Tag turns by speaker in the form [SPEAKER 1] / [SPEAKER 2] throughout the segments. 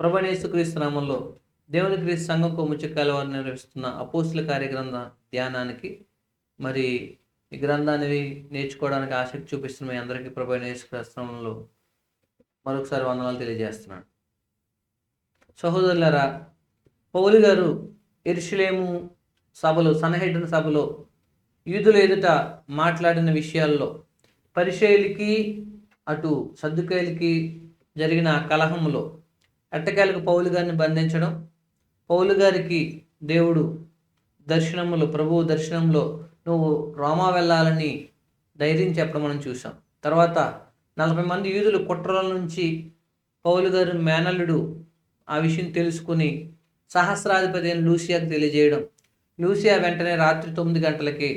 [SPEAKER 1] ప్రభనేసు క్రీస్తు నామంలో దేవుని క్రీస్తు సంఘంకు ముచ్చకాల వారు నిర్వహిస్తున్న అపోస్తుల కార్యగ్రంథ ధ్యానానికి మరి ఈ గ్రంథాన్ని నేర్చుకోవడానికి ఆసక్తి చూపిస్తున్న మీ అందరికీ ప్రభనేసు క్రీస్తునామంలో మరొకసారి వందనాలు తెలియజేస్తున్నాను. సహోదరులారా పౌలు గారు ఎరుషులేము సభలో సనహెడ్డన సభలో యూదుల ఎదుట మాట్లాడిన విషయాల్లో పరిశైలికి అటు సర్దుకైలికి జరిగిన కలహంలో ఎట్టకేలకు పౌలు గారిని బంధించడం. పౌలు గారికి దేవుడు దర్శనములు ప్రభువు దర్శనంలో నువ్వు రోమా వెళ్ళాలని ధైర్యం చెప్పడం మనం చూసాం తర్వాత నలభై మంది యూదులు కుట్రల నుంచి పౌలు గారు మేనల్లుడు ఆ విషయం తెలుసుకుని సహస్రాధిపతి అయిన లూసియాకు తెలియజేయడం. లూసియా వెంటనే రాత్రి తొమ్మిది గంటలకి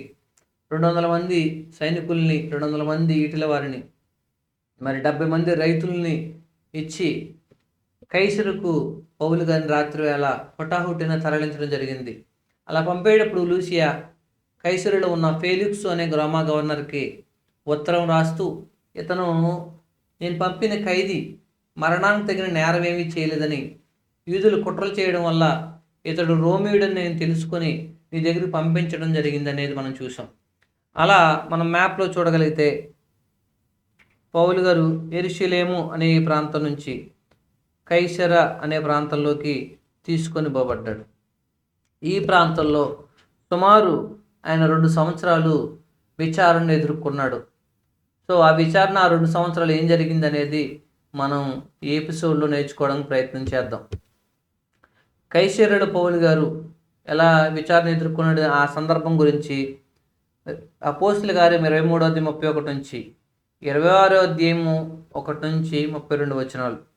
[SPEAKER 1] రెండు వందల మంది సైనికుల్ని రెండు వందల మంది ఈటల వారిని మరి డెబ్బై మంది రైతుల్ని ఇచ్చి కైసరుకు పౌలు గారిని రాత్రి వేళ హుటాహుటిన తరలించడం జరిగింది. అలా పంపేటప్పుడు లూసియా కైసరులో ఉన్న ఫేలిక్స్ అనే గ్రామ గవర్నర్కి ఉత్తరం రాస్తూ ఇతను నేను పంపిన ఖైదీ మరణానికి తగిన నేరం ఏమీ చేయలేదని యూదులు కుట్రలు చేయడం వల్ల ఇతడు రోమియుడని నేను తెలుసుకొని నీ దగ్గరికి పంపించడం జరిగింది అనేది మనం చూసాం అలా మనం మ్యాప్లో చూడగలిగితే పౌలు గారు ఎరుషులేము అనే ప్రాంతం నుంచి కైసర అనే ప్రాంతంలోకి తీసుకొని పోబడ్డాడు ఈ ప్రాంతంలో సుమారు ఆయన రెండు సంవత్సరాలు విచారణ ఎదుర్కొన్నాడు. సో ఆ విచారణ ఆ రెండు సంవత్సరాలు ఏం జరిగింది అనేది మనం ఈ ఎపిసోడ్లో నేర్చుకోవడానికి ప్రయత్నం చేద్దాం. కైశర్యుడు పౌలు గారు ఎలా విచారణ ఎదుర్కొన్నాడు? ఆ సందర్భం గురించి అపోస్తుల గారు ఇరవై మూడో అధ్యాయం ముప్పై ఒకటి నుంచి ఇరవై ఆరో అధ్యాయము ఒకటి నుంచి ముప్పై రెండు వచనాలు.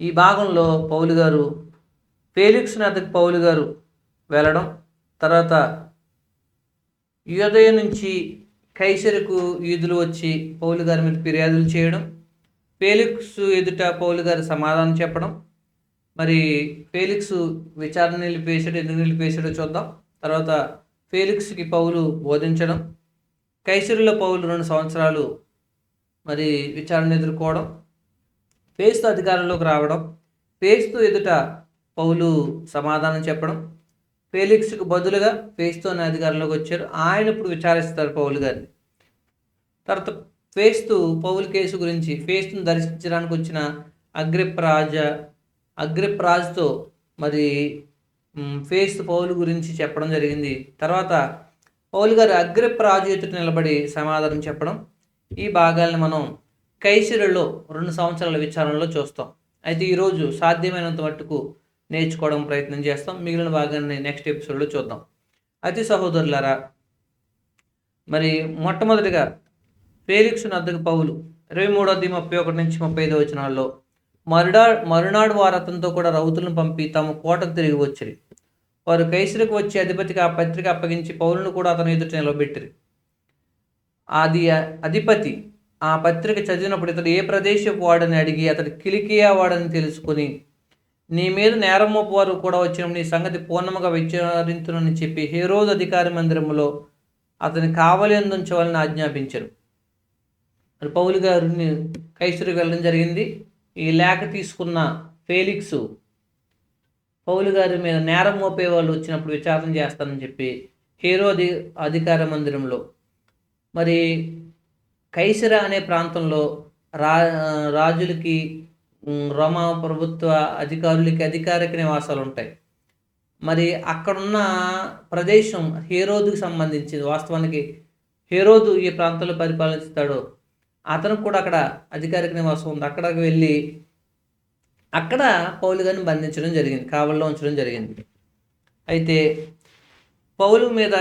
[SPEAKER 1] ఈ భాగంలో పౌలు గారు ఫేలిక్స్ నద్దకు పౌలు గారు వెళ్ళడం తర్వాత యోదయ నుంచి కైసరుకు యూదులు వచ్చి పౌలు గారి మీద ఫిర్యాదులు చేయడం ఫేలిక్స్ ఎదుట పౌలు గారి సమాధానం చెప్పడం మరి ఫేలిక్స్ విచారణ నిలిపేశాడు ఎందుకు నిలిపేశాడో చూద్దాం. తర్వాత ఫేలిక్స్కి పౌలు బోధించడం కైసరులో పౌలు రెండు సంవత్సరాలు మరి విచారణ ఎదుర్కోవడం ఫేస్తు అధికారంలోకి రావడం ఫేస్తు ఎదుట పౌలు సమాధానం చెప్పడం ఫేలిక్స్కు బదులుగా ఫేస్తో అధికారంలోకి వచ్చారు. ఆయన ఇప్పుడు విచారిస్తారు పౌలు గారిని. తర్వాత ఫేస్తు పౌలు కేసు గురించి ఫేస్తును దర్శించడానికి వచ్చిన అగ్రిప్రాజ అగ్రిప్రాజ్తో అగ్రిప్ మరి ఫేస్తు పౌలు గురించి చెప్పడం జరిగింది. తర్వాత పౌలు గారు అగ్రిప్రాజు ఎదుట నిలబడి సమాధానం చెప్పడం. ఈ భాగాల్ని మనం కైసిరులో రెండు సంవత్సరాల విచారణలో చూస్తాం. అయితే ఈరోజు సాధ్యమైనంత మట్టుకు నేర్చుకోవడం ప్రయత్నం చేస్తాం. మిగిలిన భాగాన్ని నెక్స్ట్ ఎపిసోడ్లో చూద్దాం. అతి సహోదరులారా మరి మొట్టమొదటిగా ఫేలిక్స్ నద్దకు పౌలు ఇరవై మూడోది ముప్పై ఒకటి నుంచి ముప్పై ఐదో వచనాల్లో మరుడా మరునాడు వారు అతనితో కూడా రౌతులను పంపి తమ కోటకు తిరిగి వచ్చిరి. వారు కైసరికి వచ్చి అధిపతికి ఆ పత్రిక అప్పగించి పౌరులను కూడా అతను ఎదుట నిలబెట్టిరి. అది అధిపతి ఆ పత్రిక చదివినప్పుడు ఇతడు ఏ ప్రదేశపు వాడని అడిగి అతడు కిలికియా వాడని తెలుసుకుని నీ మీద నేరం మోపువారు కూడా వచ్చిన నీ సంగతి పూర్ణముగా విచారించునని చెప్పి హేరోద్ అధికారి మందిరములో అతని కావలి అందించవాలని ఆజ్ఞాపించారు మరి పౌలు గారిని కైసరికి వెళ్ళడం జరిగింది. ఈ లేఖ తీసుకున్న ఫేలిక్స్ పౌలు గారి మీద నేరం మోపే వాళ్ళు వచ్చినప్పుడు విచారణ చేస్తానని చెప్పి హీరో అధి అధికార మందిరంలో. మరి కైసర అనే ప్రాంతంలో రా రాజులకి రోమా ప్రభుత్వ అధికారులకి అధికారిక నివాసాలు ఉంటాయి మరి అక్కడున్న ప్రదేశం హేరోదుకు సంబంధించింది. వాస్తవానికి హేరోదు ఈ ప్రాంతంలో పరిపాలిస్తాడో అతను కూడా అక్కడ అధికారిక నివాసం ఉంది. అక్కడికి వెళ్ళి అక్కడ పౌలు గారిని బంధించడం జరిగింది. కావల్లో ఉంచడం జరిగింది. అయితే పౌలు మీద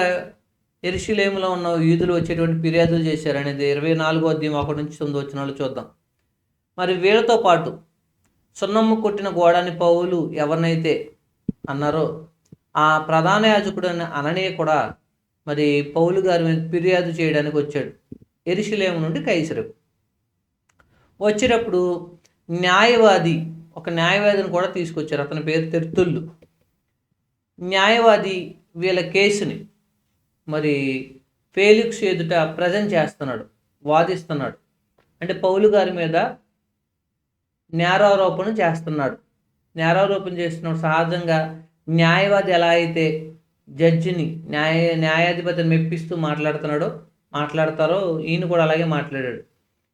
[SPEAKER 1] ఎరుషులేములో ఉన్న యూదులు వచ్చేటువంటి ఫిర్యాదులు చేశారనేది ఇరవై నాలుగో అధ్యాయం ఒకటి నుంచి తొమ్మిది వచ్చినాలు చూద్దాం. మరి వీళ్ళతో పాటు సున్నమ్ము కొట్టిన గోడాని పౌలు ఎవరినైతే అన్నారో ఆ ప్రధాన యాజకుడైన అననీయ కూడా మరి పౌలు గారి మీద ఫిర్యాదు చేయడానికి వచ్చాడు. ఎరుషులేము నుండి కైసరకు. వచ్చేటప్పుడు న్యాయవాది ఒక న్యాయవాదిని కూడా తీసుకొచ్చారు. అతని పేరు తెర్తుళ్ళు న్యాయవాది వీళ్ళ కేసుని మరి ఫేలిక్స్ ఎదుట ప్రజెంట్ చేస్తున్నాడు వాదిస్తున్నాడు. అంటే పౌలు గారి మీద నేరారోపణ చేస్తున్నాడు. నేరారోపణ చేస్తున్నాడు. సహజంగా న్యాయవాది ఎలా అయితే జడ్జిని న్యాయ న్యాయాధిపతిని మెప్పిస్తూ మాట్లాడుతున్నాడో మాట్లాడతారో ఈయన కూడా అలాగే మాట్లాడాడు.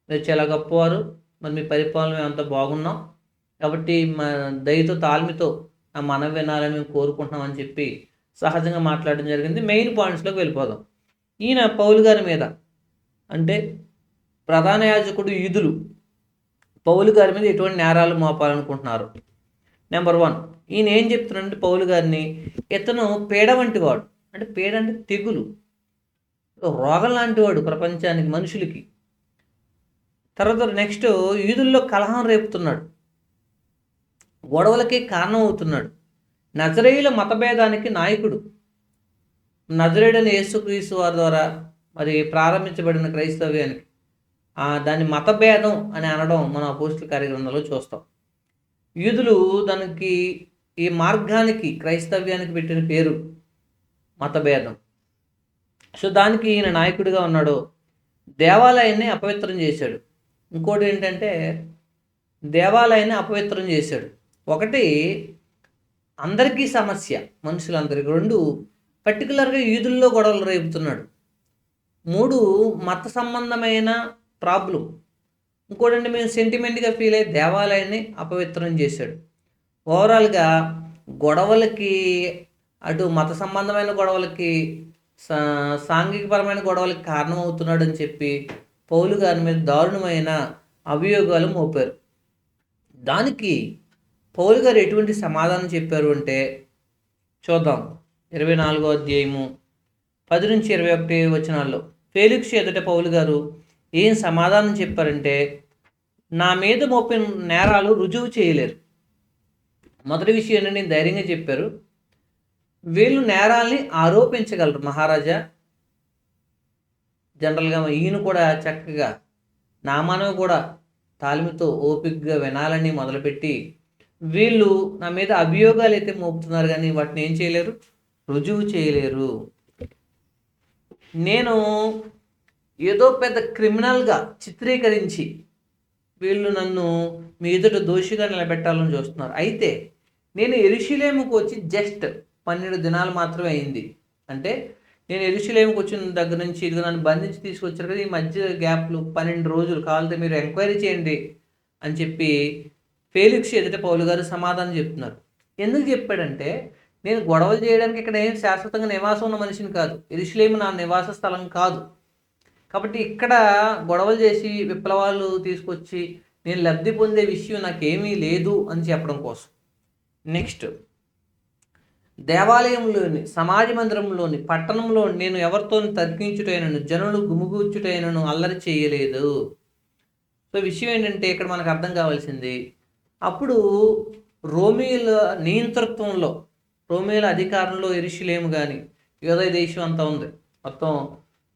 [SPEAKER 1] మీరు చాలా గొప్పవారు మరి మీ పరిపాలన మేము అంత బాగున్నాం. కాబట్టి మా దయతో తాల్మితో ఆ మనం వినాలని మేము కోరుకుంటున్నామని చెప్పి సహజంగా మాట్లాడడం జరిగింది. మెయిన్ పాయింట్స్లోకి వెళ్ళిపోదాం. ఈయన పౌలు గారి మీద అంటే ప్రధాన యాజకుడు ఈదులు పౌలు గారి మీద ఎటువంటి నేరాలు మోపాలనుకుంటున్నారు? నెంబర్ వన్ ఈయన ఏం చెప్తున్నాడంటే పౌలు గారిని ఇతను పేడ వంటి వాడు. అంటే పేడ అంటే తెగులు. రోగం లాంటి వాడు ప్రపంచానికి మనుషులకి. తర్వాత నెక్స్ట్ ఈదుల్లో కలహం రేపుతున్నాడు. గొడవలకి కారణం అవుతున్నాడు నజరేయుల మతభేదానికి నాయకుడు. నజరేయుడని యేసుక్రీస్తు వారి ద్వారా మరి ప్రారంభించబడిన క్రైస్తవ్యానికి దాన్ని మతభేదం అని అనడం మన పోస్టుల కార్యక్రమంలో చూస్తాం. యూదులు దానికి ఈ మార్గానికి క్రైస్తవ్యానికి పెట్టిన పేరు మతభేదం. సో దానికి ఈయన నాయకుడిగా ఉన్నాడు. దేవాలయాన్ని అపవిత్రం చేశాడు. ఇంకోటి ఏంటంటే దేవాలయాన్ని అపవిత్రం చేశాడు. ఒకటి అందరికీ సమస్య. మనుషులందరికీ రెండు. పర్టికులర్గా యూదుల్లో గొడవలు రేపుతున్నాడు. మూడు మత సంబంధమైన ప్రాబ్లం ఇంకోటంటే మేము సెంటిమెంట్గా ఫీల్ అయ్యి దేవాలయాన్ని అపవిత్రం చేశాడు. ఓవరాల్గా గొడవలకి అటు మత సంబంధమైన గొడవలకి సా- సాంఘికపరమైన గొడవలకి కారణమవుతున్నాడు అని చెప్పి పౌలు గారి మీద దారుణమైన అభియోగాలు మోపారు. దానికి పౌలు గారు ఎటువంటి సమాధానం చెప్పారు అంటే చూద్దాం. ఇరవై నాలుగో అధ్యాయము పది నుంచి ఇరవై ఒకటి వచనాల్లో. ఫేలిక్స్ ఎదుట పౌలు గారు ఏం సమాధానం చెప్పారంటే నా మీద మోపిన నేరాలు రుజువు చేయలేరు. మొదటి విషయం ఏంటంటే నేను ధైర్యంగా చెప్పారు. వీళ్ళు నేరాల్ని ఆరోపించగలరు మహారాజా. జనరల్గా ఈయన కూడా చక్కగా నామానవి కూడా తాలిమితో ఓపికగా వినాలని మొదలుపెట్టి వీళ్ళు నా మీద అభియోగాలు అయితే మోపుతున్నారు కానీ వాటిని ఏం చేయలేరు? రుజువు చేయలేరు. నేను ఏదో పెద్ద క్రిమినల్గా చిత్రీకరించి వీళ్ళు నన్ను మీ ఎదుట దోషిగా నిలబెట్టాలని చూస్తున్నారు. అయితే నేను ఎరుషులేముకు వచ్చి జస్ట్ పన్నెండు దినాలు మాత్రమే అయింది. అంటే నేను ఎరుషులేముకు వచ్చిన దగ్గర నుంచి ఇదిగో నన్ను బంధించి తీసుకొచ్చారు కదా ఈ మధ్య గ్యాప్లు పన్నెండు రోజులు. కావాలంటే మీరు ఎంక్వైరీ చేయండి అని చెప్పి ఫేలిక్స్ ఎదుట పౌలు గారు సమాధానం చెప్తున్నారు. ఎందుకు చెప్పాడంటే నేను గొడవలు చేయడానికి ఇక్కడ ఏం శాశ్వతంగా నివాసం ఉన్న మనిషిని కాదు. ఇరుషులేమి నా నివాస స్థలం కాదు. కాబట్టి ఇక్కడ గొడవలు చేసి విప్లవాలు తీసుకొచ్చి నేను లబ్ధి పొందే విషయం నాకేమీ లేదు అని చెప్పడం కోసం. నెక్స్ట్ దేవాలయంలోని సమాజ మందిరంలోని పట్టణంలో నేను ఎవరితో తగ్గించుటైనను జనులు గుమిగూర్చుటైనను అల్లరి చేయలేదు. సో విషయం ఏంటంటే ఇక్కడ మనకు అర్థం కావాల్సింది అప్పుడు రోమిల నియంతృత్వంలో రోమిల అధికారంలో ఎరుషులేము కానీ యోదయ దేశం అంతా ఉంది. మొత్తం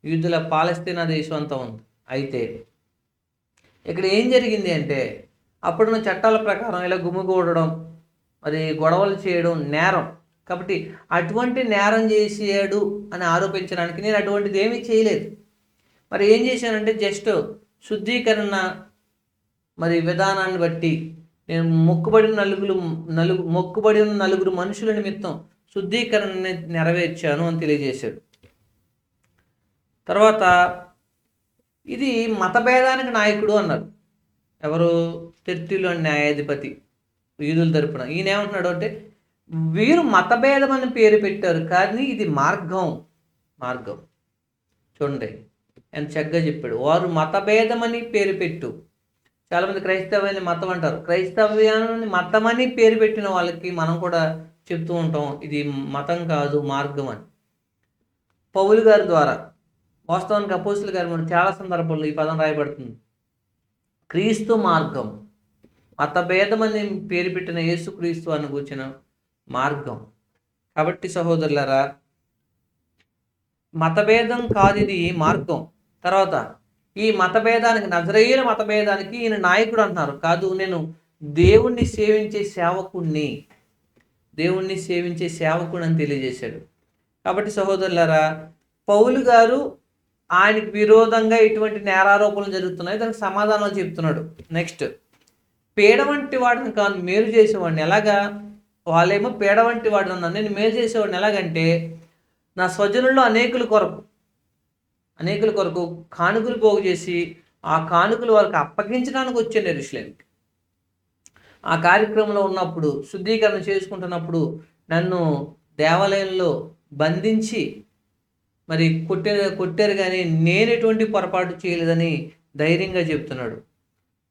[SPEAKER 1] యూదుల పాలస్తీనా దేశం అంతా ఉంది. అయితే ఇక్కడ ఏం జరిగింది అంటే అప్పుడున్న చట్టాల ప్రకారం ఇలా గుమిగూడడం మరి గొడవలు చేయడం నేరం. కాబట్టి అటువంటి నేరం చేసాడు అని ఆరోపించడానికి నేను అటువంటిది ఏమీ చేయలేదు. మరి ఏం చేశానంటే జస్ట్ శుద్ధీకరణ మరి విధానాన్ని బట్టి నేను మొక్కుబడిన నలుగురు నలుగు మొక్కుబడిన నలుగురు మనుషుల నిమిత్తం శుద్ధీకరణని నెరవేర్చాను అని తెలియజేశాడు. తర్వాత ఇది మతభేదానికి నాయకుడు అన్నారు ఎవరు? తెర్తిలో న్యాయాధిపతి వీధుల తరపున. ఈయన ఏమంటున్నాడు అంటే వీరు మతభేదం అని పేరు పెట్టారు కానీ ఇది మార్గం మార్గం. చూడండి ఆయన చక్కగా చెప్పాడు. వారు మతభేదమని పేరు పెట్టు. చాలామంది క్రైస్తవ్యాన్ని మతం అంటారు. క్రైస్తవ్యాన్ని మతం అని పేరు పెట్టిన వాళ్ళకి మనం కూడా చెప్తూ ఉంటాం ఇది మతం కాదు మార్గం అని. పౌలు గారి ద్వారా వాస్తవానికి అపోసులు గారి మనం చాలా సందర్భాల్లో ఈ పదం రాయబడుతుంది. క్రీస్తు మార్గం మతభేదమని పేరు పెట్టిన యేసు క్రీస్తు అని కూర్చిన మార్గం. కాబట్టి సహోదరులరా మతభేదం కాదు ఇది మార్గం. తర్వాత ఈ మతభేదానికి నజరేయుల మతభేదానికి ఈయన నాయకుడు అంటున్నారు. కాదు నేను దేవుణ్ణి సేవించే సేవకుణ్ణి దేవుణ్ణి సేవించే సేవకుడు అని తెలియజేశాడు. కాబట్టి సహోదరులారా పౌలు గారు ఆయనకి విరోధంగా ఇటువంటి నేరారోపణలు జరుగుతున్నాయి. దానికి సమాధానం చెప్తున్నాడు. నెక్స్ట్ పేడ వంటి వాడిని కాను మేలు చేసేవాడిని. ఎలాగా? వాళ్ళేమో పేడ వంటి వాడిని అన్నారు. నేను మేలు చేసేవాడిని ఎలాగంటే నా స్వజనుల్లో అనేకుల కొరకు అనేకుల కొరకు కానుకలు పోగు చేసి ఆ కానుకలు వారికి అప్పగించడానికి వచ్చాను ఎరుషులేమికి ఆ కార్యక్రమంలో ఉన్నప్పుడు శుద్ధీకరణ చేసుకుంటున్నప్పుడు నన్ను దేవాలయంలో బంధించి మరి కొట్టే కొట్టారు కానీ నేను ఎటువంటి పొరపాటు చేయలేదని ధైర్యంగా చెప్తున్నాడు.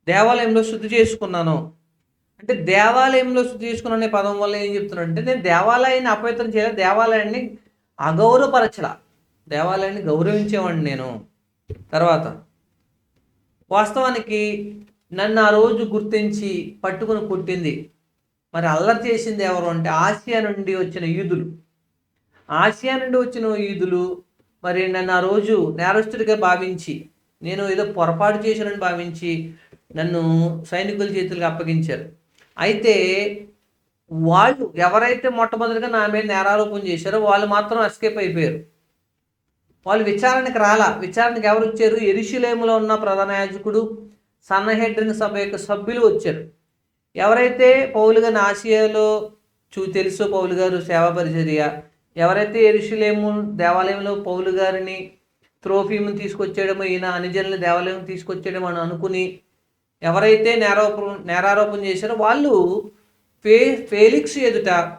[SPEAKER 1] దేవాలయంలో శుద్ధి చేసుకున్నాను. అంటే దేవాలయంలో శుద్ధి చేసుకున్నాను అనే పదం వల్ల ఏం చెప్తున్నాడు అంటే నేను దేవాలయాన్ని అపవిత్రం చేయలేదు దేవాలయాన్ని అగౌరవపరచలా. దేవాలయాన్ని గౌరవించేవాడిని నేను. తర్వాత వాస్తవానికి నన్ను ఆ రోజు గుర్తించి పట్టుకుని కొట్టింది. మరి అల్లరి చేసింది ఎవరు అంటే ఆసియా నుండి వచ్చిన యూదులు. ఆసియా నుండి వచ్చిన యూదులు మరి నన్ను ఆ రోజు నేరస్తుడిగా భావించి నేను ఏదో పొరపాటు చేశానని భావించి నన్ను సైనికుల చేతులకు అప్పగించారు. అయితే వాళ్ళు ఎవరైతే మొట్టమొదటిగా నా మీద నేరారోపణ చేశారో వాళ్ళు మాత్రం ఎస్కేప్ అయిపోయారు. వాళ్ళు విచారణకు రాలా. విచారణకు ఎవరు వచ్చారు? ఎరుషులేములో ఉన్న ప్రధాన యాజకుడు సన్నహెడ్రిన్ సభ యొక్క సభ్యులు వచ్చారు. ఎవరైతే పౌలు గారిని ఆసియాలో చూ తెలుసు పౌలు గారు సేవా పరిచర్య. ఎవరైతే ఎరుషులేము దేవాలయంలో పౌలు గారిని త్రోఫీముని తీసుకొచ్చేయడమో ఈయన అనుజనులు దేవాలయం తీసుకొచ్చేయడం అని అనుకుని ఎవరైతే నేరారోపణ నేరారోపణ చేశారో వాళ్ళు ఫే ఫేలిక్స్ ఎదుట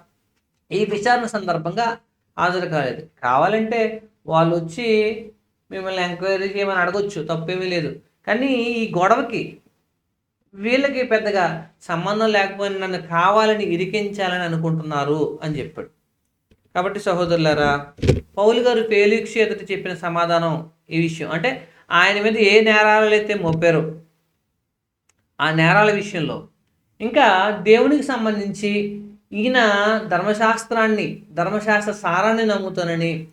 [SPEAKER 1] ఈ విచారణ సందర్భంగా హాజరు కాలేదు. కావాలంటే వాళ్ళు వచ్చి మిమ్మల్ని ఎంక్వైరీ చేయమని అడగొచ్చు తప్పేమీ లేదు. కానీ ఈ గొడవకి వీళ్ళకి పెద్దగా సంబంధం లేకపోయినా నన్ను కావాలని ఇరికించాలని అనుకుంటున్నారు అని చెప్పాడు. కాబట్టి సహోదరులారా పౌలు గారు ఫేలిక్స్ ఎదుట చెప్పిన సమాధానం ఈ విషయం. అంటే ఆయన మీద ఏ నేరాలు అయితే మోపారో ఆ నేరాల విషయంలో. ఇంకా దేవునికి సంబంధించి ఈయన ధర్మశాస్త్రాన్ని ధర్మశాస్త్ర సారాన్ని నమ్ముతానని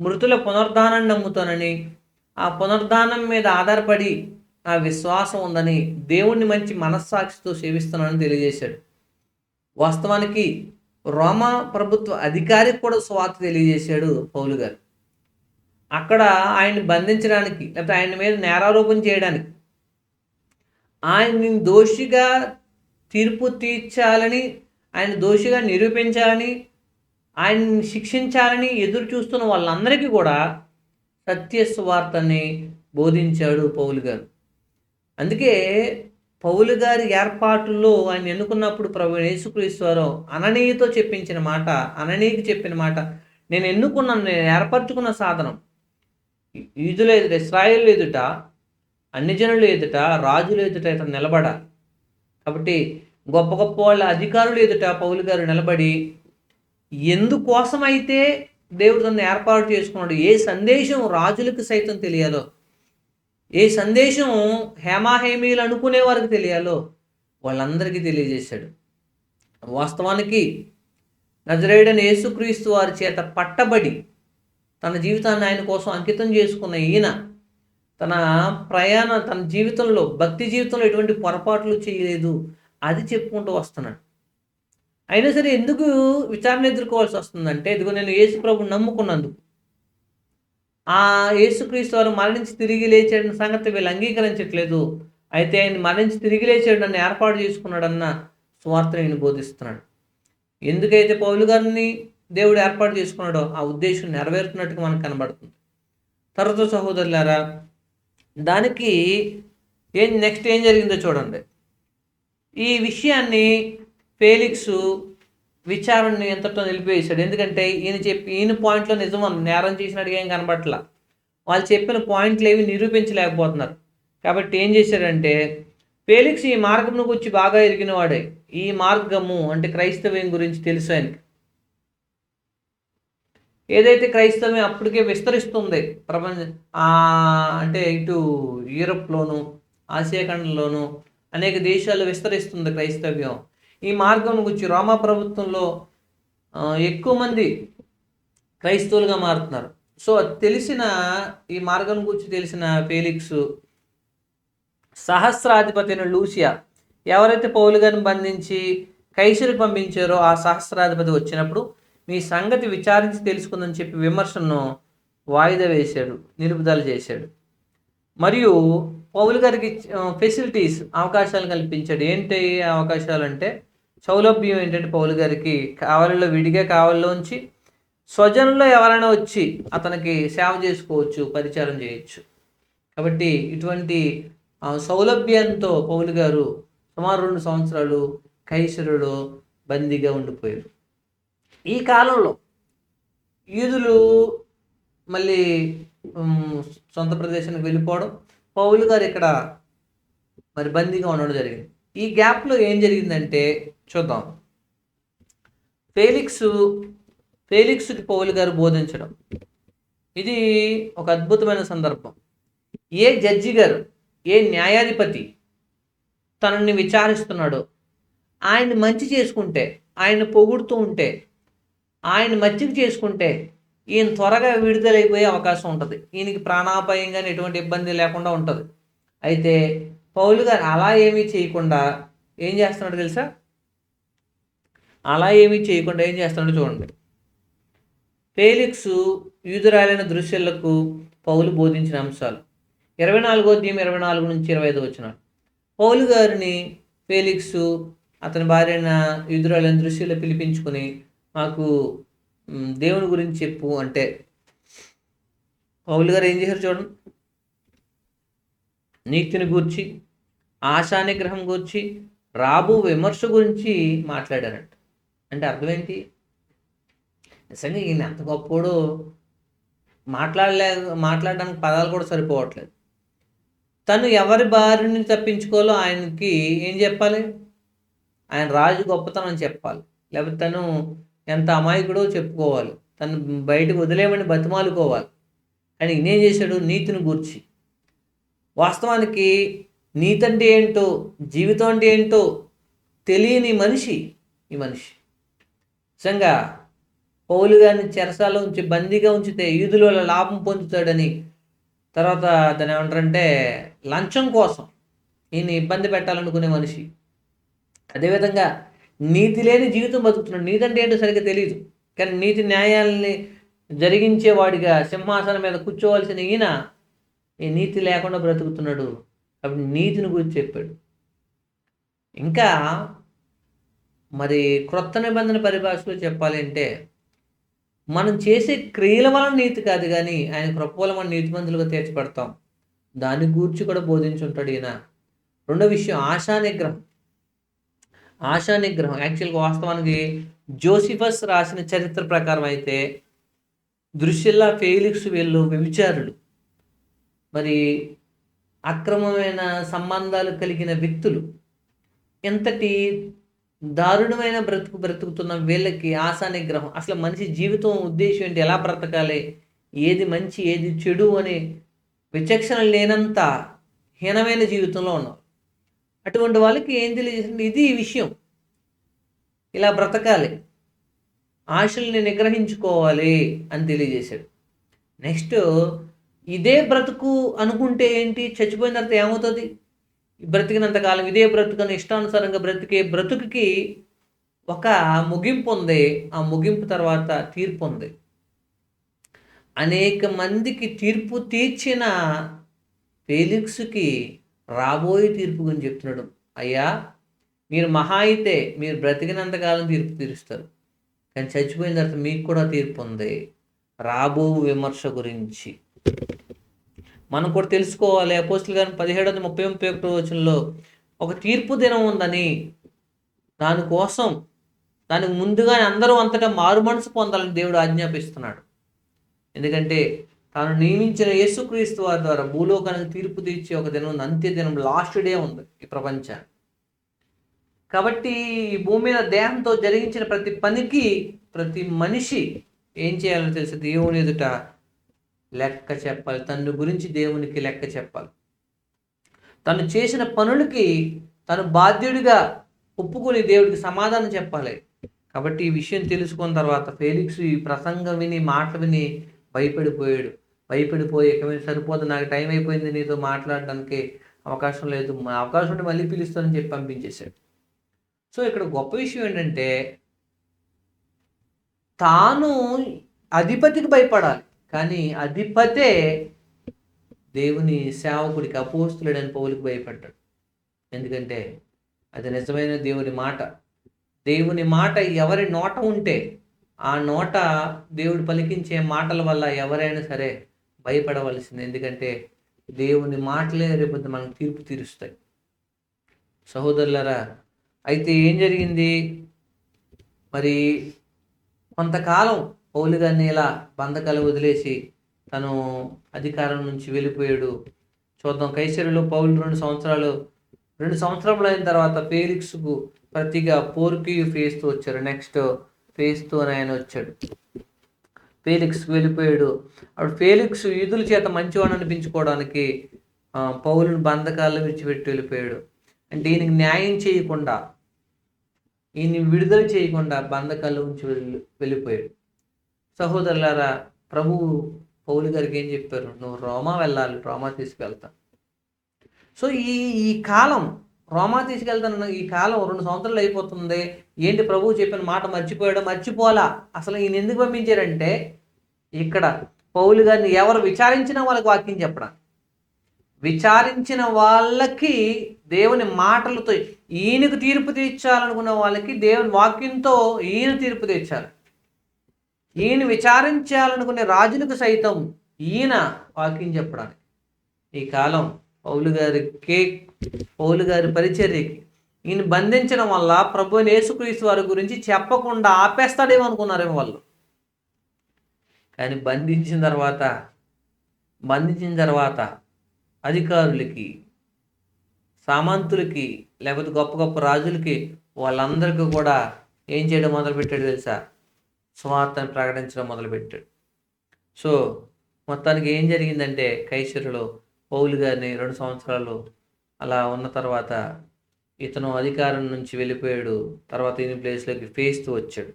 [SPEAKER 1] మృతుల పునరుద్ధానాన్ని నమ్ముతానని ఆ పునరుద్ధానం మీద ఆధారపడి ఆ విశ్వాసం ఉందని దేవుణ్ణి మంచి మనస్సాక్షితో సేవిస్తున్నానని తెలియజేశాడు. వాస్తవానికి రోమా ప్రభుత్వ అధికారికి కూడా స్వార్థ తెలియజేశాడు పౌలు గారు. అక్కడ ఆయన్ని బంధించడానికి లేకపోతే ఆయన మీద నేరారోపణ చేయడానికి ఆయన్ని దోషిగా తీర్పు తీర్చాలని ఆయన దోషిగా నిరూపించాలని ఆయన్ని శిక్షించాలని ఎదురు చూస్తున్న వాళ్ళందరికీ కూడా సత్య సువార్తని బోధించాడు పౌలు గారు. అందుకే పౌలు గారి ఏర్పాటుల్లో ఆయన ఎన్నుకున్నప్పుడు ప్రభు యేసుక్రీశ్వరం అననీయతో చెప్పించిన మాట అననీయకి చెప్పిన మాట నేను ఎన్నుకున్నాను నేను ఏర్పరచుకున్న సాధనం. ఈదుల ఎదుట ఇస్రాయిల్ ఎదుట అన్ని జనులు ఎదుట రాజుల ఎదుట ఇతను నిలబడాలి. కాబట్టి గొప్ప గొప్ప వాళ్ళ అధికారులు ఎదుట పౌలు గారు నిలబడి ఎందుకోసమైతే దేవుడు తను ఏర్పాటు చేసుకున్నాడు? ఏ సందేశం రాజులకు సైతం తెలియాలో? ఏ సందేశం హేమాహేమీలు అనుకునే వారికి తెలియాలో? వాళ్ళందరికీ తెలియజేశాడు. వాస్తవానికి నజరేయుడైన యేసుక్రీస్తు వారి చేత పట్టబడి తన జీవితాన్ని ఆయన కోసం అంకితం చేసుకున్న ఈయన తన ప్రయాణ తన జీవితంలో భక్తి జీవితంలో ఎటువంటి పొరపాట్లు చేయలేదు. అది చెప్పుకుంటూ వస్తున్నాడు. అయినా సరే ఎందుకు విచారణ ఎదుర్కోవాల్సి వస్తుందంటే ఇదిగో నేను యేసు ప్రభు నమ్ముకున్నందుకు. ఆ యేసుక్రీస్తు వారు మరణించి తిరిగి లేచాడన్న సంగతి వీళ్ళు అంగీకరించట్లేదు. అయితే ఆయన మరణించి తిరిగి లేచాడు నన్ను ఏర్పాటు చేసుకున్నాడన్న స్వార్థ నేను బోధిస్తున్నాడు ఎందుకైతే పౌలు గారిని దేవుడు ఏర్పాటు చేసుకున్నాడో ఆ ఉద్దేశం నెరవేరుతున్నట్టుగా మనకు కనబడుతుంది. తర్వాత సహోదరులారా దానికి ఏం నెక్స్ట్ ఏం జరిగిందో చూడండి. ఈ విషయాన్ని ఫేలిక్స్ విచారణను ఎంతటో నిలిపివేశాడు. ఎందుకంటే ఈయన చెప్పి ఈయన పాయింట్లో నిజం నేరం చేసినట్టుగా ఏం కనబట్ల వాళ్ళు చెప్పిన పాయింట్లు ఏవి నిరూపించలేకపోతున్నారు. కాబట్టి ఏం చేశాడంటే ఫేలిక్స్ ఈ మార్గంను గురించి బాగా ఎరిగినవాడే. ఈ మార్గము అంటే క్రైస్తవ్యం గురించి తెలుసు ఆయనకి. ఏదైతే క్రైస్తవ్యం అప్పటికే విస్తరిస్తుంది ప్రపంచ అంటే ఇటు యూరప్లోను ఆసియా ఖండంలోను అనేక దేశాల్లో విస్తరిస్తుంది క్రైస్తవ్యం. ఈ మార్గం గురించి రోమా ప్రభుత్వంలో ఎక్కువ మంది క్రైస్తవులుగా మారుతున్నారు. సో తెలిసిన ఈ మార్గం గురించి తెలిసిన ఫేలిక్స్ సహస్రాధిపతి అయిన లూసియా ఎవరైతే పౌలు గారిని బంధించి కైసరికి పంపించారో ఆ సహస్రాధిపతి వచ్చినప్పుడు మీ సంగతి విచారించి తెలుసుకుందని చెప్పి విమర్శను వాయిదా వేశాడు నిలుపుదల చేశాడు. మరియు పౌలు గారికి ఫెసిలిటీస్ అవకాశాలు కల్పించాడు. ఏంటి అవకాశాలు అంటే సౌలభ్యం ఏంటంటే పౌలు గారికి కావలిలో విడిగా కావలిలోంచి స్వజనంలో ఎవరైనా వచ్చి అతనికి సేవ చేసుకోవచ్చు పరిచారం చేయొచ్చు. కాబట్టి ఇటువంటి సౌలభ్యంతో పౌలు గారు సుమారు రెండు సంవత్సరాలు కైసరుడు బందీగా ఉండిపోయారు. ఈ కాలంలో యూదులు మళ్ళీ సొంత ప్రదేశానికి వెళ్ళిపోవడం పౌలు గారు ఇక్కడ మరి బందీగా ఉండడం జరిగింది. ఈ గ్యాప్లో ఏం జరిగిందంటే చూద్దాం. ఫేలిక్స్ ఫేలిక్స్కి పౌలు గారు బోధించడం. ఇది ఒక అద్భుతమైన సందర్భం. ఏ జడ్జి గారు ఏ న్యాయాధిపతి తనని విచారిస్తున్నాడో ఆయన మంచి చేసుకుంటే ఆయన పొగుడుతూ ఉంటే ఆయన మచ్చిక చేసుకుంటే ఈయన త్వరగా విడుదలైపోయే అవకాశం ఉంటుంది. ఈయనకి ప్రాణాపాయంగా ఎటువంటి ఇబ్బంది లేకుండా ఉంటుంది. అయితే పౌలు గారు అలా ఏమీ చేయకుండా ఏం చేస్తున్నాడు తెలుసా? అలా ఏమీ చేయకుండా ఏం చేస్తున్నాడో చూడండి. ఫేలిక్స్ యూదురాలైన దృశ్యాలకు పౌలు బోధించిన అంశాలు. ఇరవై నాలుగో దీం ఇరవై నాలుగు నుంచి ఇరవై ఐదు వచ్చిన పౌలు గారిని ఫేలిక్స్ అతని భార్య అయిన యూదురాలైన దృశ్యాలు పిలిపించుకొని మాకు దేవుని గురించి చెప్పు అంటే. పౌలు గారు ఏం చేశారు చూడండి. నీతిని గూర్చి ఆశా నిగ్రహం గూర్చి రాబో విమర్శ గురించి మాట్లాడారంట. అంటే అర్థం ఏంటి నిజంగా ఈయన ఎంత గొప్పోడు. మాట్లాడలేదు మాట్లాడడానికి పదాలు కూడా సరిపోవట్లేదు. తను ఎవరి బారిని తప్పించుకోవాలో ఆయనకి ఏం చెప్పాలి? ఆయన రాజు గొప్పతనం చెప్పాలి. లేకపోతే తను ఎంత అమాయకుడో చెప్పుకోవాలి. తను బయటకు వదిలేమని బతిమాలుకోవాలి. కానీ ఈయన ఏం చేశాడు? నీతిని గూర్చి. వాస్తవానికి నీతి అంటే ఏంటో జీవితం అంటే ఏంటో తెలియని మనిషి ఈ మనిషి. నిజంగా పౌలు గారిని చెరసాలో ఉంచి బందీగా ఉంచితే యూదుల వల్ల లాభం పొందుతాడని. తర్వాత దాని ఏమంటారంటే లంచం కోసం ఈయన ఇబ్బంది పెట్టాలనుకునే మనిషి. అదేవిధంగా నీతి లేని జీవితం బతుకుతున్నాడు. నీతి అంటే ఏంటో సరిగ్గా తెలియదు కానీ నీతి న్యాయాలని జరిగించేవాడిగా సింహాసనం మీద కూర్చోవలసిన ఈయన ఈ నీతి లేకుండా బ్రతుకుతున్నాడు. అప్పుడు నీతిని గురించి చెప్పాడు. ఇంకా మరి క్రొత్త నిబంధన పరిభాషలో చెప్పాలి అంటే మనం చేసే క్రియల వలన నీతి కాదు కానీ ఆయన కృపల మనం నీతిమంతులుగా తీర్చిపెడతాం. దాని గూర్చి కూడా బోధించుంటాడు ఈయన. రెండో విషయం ఆశా నిగ్రహం. ఆశా నిగ్రహం. యాక్చువల్గా వాస్తవానికి జోసిఫస్ రాసిన చరిత్ర ప్రకారం అయితే దృశ్యల్లా ఫెయిలిక్స్ వీళ్ళు వ్యభిచారులు. మరి అక్రమమైన సంబంధాలు కలిగిన వ్యక్తులు. ఎంతటి దారుణమైన బ్రతుకు బ్రతుకుతున్న వీళ్ళకి ఆశా నిగ్రహం అసలు మనిషి జీవితం ఉద్దేశం ఏంటి? ఎలా బ్రతకాలి? ఏది మంచి ఏది చెడు అనే విచక్షణ లేనంత హీనమైన జీవితంలో ఉన్నాం. అటువంటి వాళ్ళకి ఏం తెలియజేసింది? ఇది విషయం. ఇలా బ్రతకాలి. ఆశల్ని నిగ్రహించుకోవాలి అని తెలియజేశాడు. నెక్స్ట్ ఇదే బ్రతుకు అనుకుంటే ఏంటి? చచ్చిపోయిన తర్వాత ఏమవుతుంది? బ్రతికినంతకాలం బ్రతికినంత కాలం ఇదే బ్రతుకుని ఇష్టానుసారంగా బ్రతికే బ్రతుకుకి ఒక ముగింపు ఉంది. ఆ ముగింపు తర్వాత తీర్పు ఉంది. అనేక మందికి తీర్పు తీర్చిన ఫేలిక్స్కి రాబోయే తీర్పు గురించి చెప్తున్నాడు. అయ్యా మీరు మహా అయితే మీరు బ్రతికినంతకాలం తీర్పు తీరుస్తారు. కానీ చచ్చిపోయిన తర్వాత మీకు కూడా తీర్పు ఉంది. రాబో విమర్శ గురించి. మనం కూడా తెలుసుకోవాలి. అపోస్తులు గారి పదిహేడు వందల ముప్పై ముప్పై ఒకటో వచనంలో ఒక తీర్పు దినం ఉందని దానికోసం దానికి ముందుగానే అందరూ అంతటా మారు మనసు పొందాలని దేవుడు ఆజ్ఞాపిస్తున్నాడు. ఎందుకంటే తాను నియమించిన యేసుక్రీస్తు వారి ద్వారా భూలోకానికి తీర్పు తీర్చే ఒక దినం ఉంది. అంత్య దినం లాస్ట్ డే ఉంది ఈ ప్రపంచానికి. కాబట్టి ఈ భూమి మీద దేహంతో జరిగించిన ప్రతి పనికి ప్రతి మనిషి ఏం చేయాలో తెలిసి? దేవుని ఎదుట లెక్క చెప్పాలి. తన గురించి దేవునికి లెక్క చెప్పాలి. తను చేసిన పనులకి తను బాధ్యుడిగా ఒప్పుకొని దేవుడికి సమాధానం చెప్పాలి. కాబట్టి ఈ విషయం తెలుసుకున్న తర్వాత ఫేలిక్స్ ఈ ప్రసంగం విని మాటలు విని భయపడిపోయాడు. భయపడిపోయి ఇక సరిపోదు నాకు టైం అయిపోయింది నీతో మాట్లాడడానికి అవకాశం లేదు. అవకాశం ఉంటే మళ్ళీ పిలుస్తానని చెప్పి పంపించేశాడు. సో ఇక్కడ గొప్ప విషయం ఏంటంటే తాను అధిపతికి భయపడాలి. కానీ అధిపతే దేవుని సేవకుడికి అపోస్తులేడని పౌలికి భయపడ్డాడు ఎందుకంటే అది నిజమైన దేవుని మాట. దేవుని మాట ఎవరి నోట ఉంటే ఆ నోట దేవుడు పలికించే మాటల వల్ల ఎవరైనా సరే భయపడవలసింది. ఎందుకంటే దేవుని మాటలే రేపు మనకు తీర్పు తీరుస్తాయి. సహోదరులరా అయితే ఏం జరిగింది? మరి కొంతకాలం పౌలు గారిని ఇలా బంధకాలు వదిలేసి తను అధికారం నుంచి వెళ్ళిపోయాడు. చూద్దాం. కైసరిలో పౌలు రెండు సంవత్సరాలు రెండు సంవత్సరములు అయిన తర్వాత ఫేలిక్స్కు ప్రతిగా పోర్కి ఫేస్తూ వచ్చారు. నెక్స్ట్ ఫేస్తూ అని ఆయన వచ్చాడు. ఫేలిక్స్కి వెళ్ళిపోయాడు. అప్పుడు ఫేలిక్స్ యూదుల చేత మంచివాడు అనిపించుకోవడానికి ఆ, బంధకాలు విడిచిపెట్టి వెళ్ళిపోయాడు. అంటే ఈయనకి న్యాయం చేయకుండా ఈయన్ని విడుదల చేయకుండా బంధకాలు ఉంచి వెళ్ళి వెళ్ళిపోయాడు. సహోదరులారా ప్రభువు పౌలు గారికి ఏం చెప్పారు? నువ్వు రోమా వెళ్ళాలి రోమా తీసుకెళ్తా. సో ఈ ఈ కాలం రోమా తీసుకెళ్తాను ఈ కాలం రెండు సంవత్సరాలు అయిపోతుంది. ఏంటి ప్రభువు చెప్పిన మాట మర్చిపోయాడు? మర్చిపోలా అసలు ఈయన ఎందుకు పంపించారంటే ఇక్కడ పౌలు గారిని ఎవరు విచారించిన వాళ్ళకి వాక్యం చెప్పడం? విచారించిన వాళ్ళకి దేవుని మాటలతో ఈయనకు తీర్పు తీర్చాలనుకున్న వాళ్ళకి దేవుని వాక్యంతో ఈయన తీర్పు తీర్చాలి. ఈయన విచారించాలనుకునే రాజులకు సైతం ఈయన వాక్యం చెప్పడానికి. ఈ కాలం పౌలు గారికి పౌలు గారి పరిచర్యకి ఈయన బంధించడం వల్ల ప్రభు యేసుక్రీస్తు వారి గురించి చెప్పకుండా ఆపేస్తాడేమో అనుకున్నారేమో వాళ్ళు. కానీ బంధించిన తర్వాత బంధించిన తర్వాత అధికారులకి సామంతులకి లేకపోతే గొప్ప గొప్ప రాజులకి వాళ్ళందరికీ కూడా ఏం చేయడం మొదలుపెట్టాడు తెలుసా? సువార్తను ప్రకటించడం మొదలుపెట్టాడు. సో మొత్తానికి ఏం జరిగిందంటే కైసరులో పౌలు గారిని రెండు సంవత్సరాలు అలా ఉన్న తర్వాత ఇతను అధికారం నుంచి వెళ్ళిపోయాడు. తర్వాత ఈ ప్లేస్లోకి ఫేస్తూ వచ్చాడు.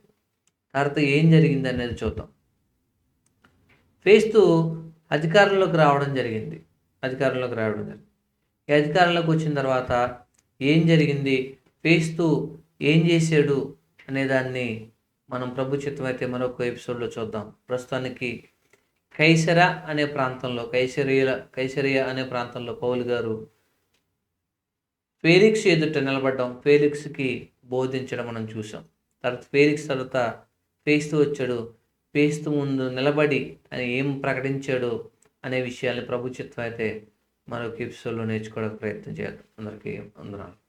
[SPEAKER 1] తర్వాత ఏం జరిగింది అనేది చూద్దాం. ఫేస్తూ అధికారంలోకి రావడం జరిగింది. అధికారంలోకి రావడం జరిగింది. ఈ అధికారంలోకి వచ్చిన తర్వాత ఏం జరిగింది? ఫేస్తూ ఏం చేశాడు అనే దాన్ని మనం ప్రభు చిత్తం అయితే మరొక ఎపిసోడ్లో చూద్దాం. ప్రస్తుతానికి కైసర అనే ప్రాంతంలో కైసరియ కైసరియ అనే ప్రాంతంలో పౌలు గారు ఫేలిక్స్ ఎదుట నిలబడడం ఫేలిక్స్కి బోధించడం మనం చూసాం తర్వాత ఫేలిక్స్ తర్వాత ఫేస్తూ వచ్చాడు. ఫేస్తూ ముందు నిలబడి అని ఏం ప్రకటించాడు అనే విషయాన్ని ప్రభు చిత్తం అయితే మరొక ఎపిసోడ్లో నేర్చుకోవడానికి ప్రయత్నం చేయాలి. అందరికీ వందనాలు.